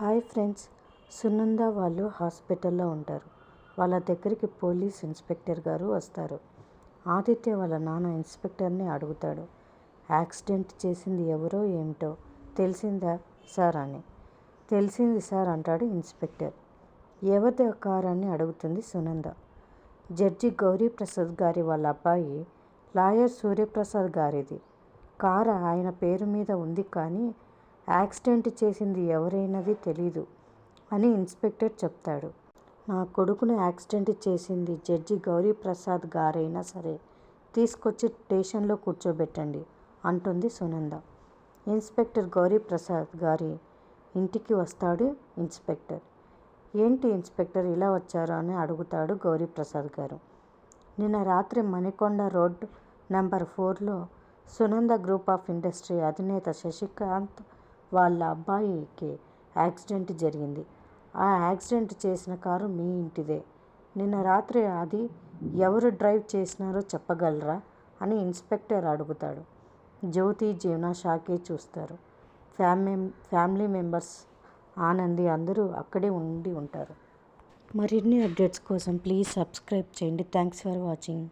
Hi friends. Sunanda వాళ్ళు హాస్పిటల్లో ఉంటారు. వాళ్ళ దగ్గరికి పోలీస్ ఇన్స్పెక్టర్ గారు వస్తారు. ఆదిత్య వాళ్ళ నాన్న ఇన్స్పెక్టర్ని అడుగుతాడు. యాక్సిడెంట్ చేసింది ఎవరో ఏమిటో తెలిసిందా సార్ అని. తెలిసింది సార్ అంటాడు ఇన్స్పెక్టర్. ఎవరిది ఆ కార్ అని అడుగుతుంది సునంద. జడ్జి గౌరీప్రసాద్ గారి వాళ్ళ అబ్బాయి లాయర్ సూర్యప్రసాద్ గారిది. కారు ఆయన పేరు మీద ఉంది కానీ యాక్సిడెంట్ చేసింది ఎవరైనది తెలీదు అని ఇన్స్పెక్టర్ చెప్తాడు. నా కొడుకును యాక్సిడెంట్ చేసింది జడ్జి గౌరీప్రసాద్ గారైనా సరే తీసుకొచ్చి స్టేషన్లో కూర్చోబెట్టండి అంటుంది సునంద. ఇన్స్పెక్టర్ గౌరీప్రసాద్ గారి ఇంటికి వస్తాడు ఇన్స్పెక్టర్. ఏంటి ఇన్స్పెక్టర్ ఇలా వచ్చారు అని అడుగుతాడు గౌరీప్రసాద్ గారు. నిన్న రాత్రి మణికొండ రోడ్ నెంబర్ ఫోర్లో సునంద గ్రూప్ ఆఫ్ ఇండస్ట్రీ అధినేత శశికాంత్ వాళ్ళ అబ్బాయికి యాక్సిడెంట్ జరిగింది. ఆ యాక్సిడెంట్ చేసిన కారు మీ ఇంటిదే. నిన్న రాత్రి అది ఎవరు డ్రైవ్ చేసినారో చెప్పగలరా? అని ఇన్స్పెక్టర్ అడుగుతాడు. జ్యోతి జీవన షాకే చూస్తారు. ఫ్యామిలీ ఫ్యామిలీ మెంబర్స్ ఆనంది అందరూ అక్కడే ఉండి ఉంటారు. మరిన్ని అప్డేట్స్ కోసం ప్లీజ్ సబ్స్క్రైబ్ చేయండి. Thanks for watching.